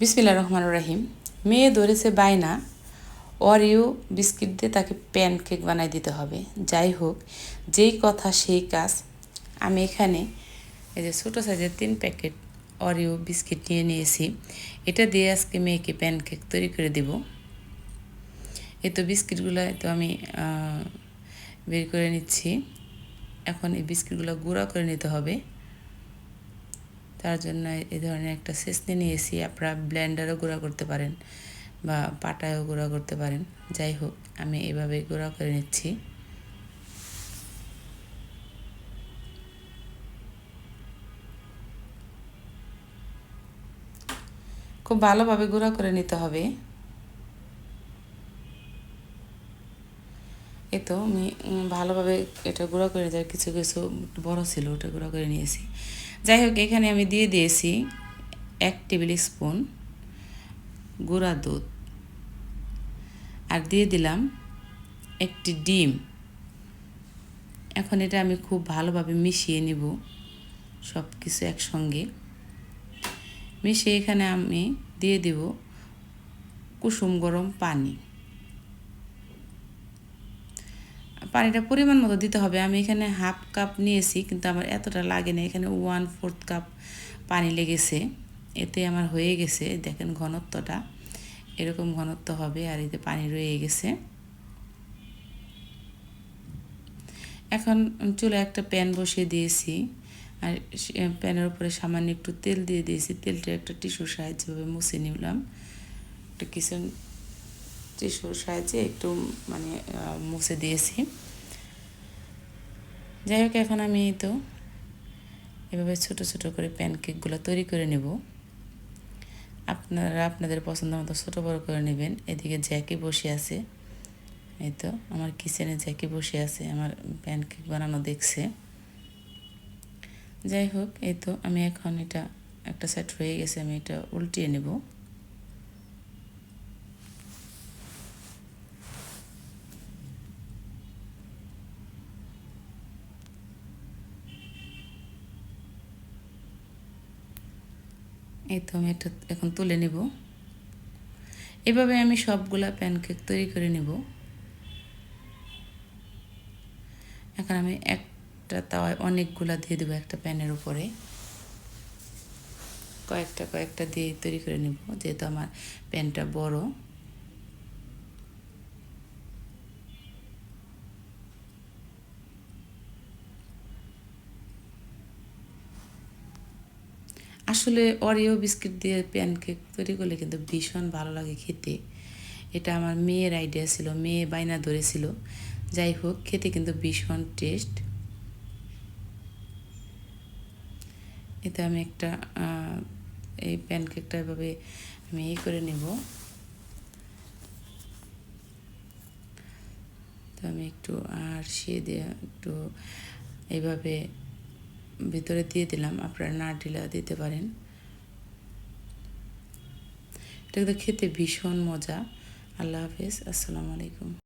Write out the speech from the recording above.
বিসমিল্লা রহমান রাহিম। মেয়ে ধরেছে বায়না অরিও বিস্কিট দিয়ে তাকে প্যানকেক বানাই দিতে হবে। যাই হোক, যেই কথা সেই কাজ। আমি এখানে এই যে ছোটো সাইজের তিন প্যাকেট অরিও বিস্কিট নিয়ে নিয়েছি। এটা দিয়ে আজকে মেয়েকে প্যানকেক তৈরি করে দেব। এই তো বিস্কিটগুলো তো আমি বের করে নিচ্ছি। এখন এই বিস্কিটগুলো গুঁড়া করে নিতে হবে। তার জন্য এ ধরনের একটা সেসনি এসি আপনারা ব্লেন্ডারও গুঁড়া করতে পারেন বা পাটায়ও গুঁড়া করতে পারেন। যাই হোক, আমি এভাবে গুঁড়া করে নিচ্ছি। খুব ভালোভাবে গুঁড়া করে নিতে হবে। এ তো আমি ভালোভাবে এটা গুঁড়া করে নিতে কিছু কিছু বড় ছিল, ওটা গুঁড়া করে নিয়েছি। যাই হোক, এখানে আমি দিয়ে দিয়েছি এক টেবিল স্পুন গুঁড়া দুধ। আর দিয়ে দিলাম একটি ডিম। এখন এটা আমি খুব ভালোভাবে মিশিয়ে নিব সব কিছু একসঙ্গে। মিশিয়ে এখানে আমি দিয়ে দিব কুসুম গরম পানি। পানিটা পরিমাণ মতো দিতে হবে। আমি এখানে হাফ কাপ নিয়েছি, কিন্তু আমার এতটা লাগে না। এখানে ওয়ান ফোর্থ কাপ পানি লেগেছে। এতে আমার হয়ে গেছে। দেখেন ঘনত্বটা। এরকম ঘনত্ব হবে আর এতে পানি রয়ে গেছে। এখন চুলে একটা প্যান বসিয়ে দিয়েছি। আর প্যানের উপরে সামান্য একটু তেল দিয়ে দিয়েছি। তেলটা একটা টিস্যুর সাহায্যভাবে মুছে নিলাম। একটা কিচেন টিস্যুর সাহায্যে একটু মানে মুছে দিয়েছি। যাই হোক, এখন আমি তো এভাবে ছোট ছোট করে প্যানকেকগুলো তৈরি করে নেব। আপনারা আপনাদের পছন্দ মতো ছোটো বড়ো করে নেবেন। এদিকে জ্যাকি বসে আছে। এই তো, আমার কিচেনে জ্যাকি বসে আছে, আমার প্যানকেক বানানো দেখছে। যাই হোক, এই তো, আমি এখন এটা একটা সেট হয়ে গেছে, আমি এটা উল্টিয়ে নেব। এই তো আমি এটা এখন তুলে নেব। এভাবে আমি সবগুলা প্যানকেক তৈরি করে নেব। এখন আমি একটা তাওয়ায় অনেকগুলা দিয়ে দেবো একটা প্যানের উপরে। কয়েকটা কয়েকটা দিয়ে তৈরি করে নেব, যেহেতু আমার প্যানটা বড়। আসলে অরিও বিস্কিট দিয়ে প্যানকেক তৈরি করলে কিন্তু ভীষণ ভালো লাগে খেতে। এটা আমার মেয়ের আইডিয়া ছিল, মেয়ে বাইনা ধরেছিল। যাই হোক, খেতে কিন্তু ভীষণ টেস্ট এতে আমি একটা এই প্যানকেকটা এভাবে আমি এই করে নেব। তো আমি একটু আর শিয়ে দিয়ে একটু এইভাবে ভিতরে দিয়ে দিলাম, আপনারা না ঢিলা দিতে পারেন। এটা খেতে ভীষণ মজা। আল্লাহ হাফেজ, আসসালামু আলাইকুম।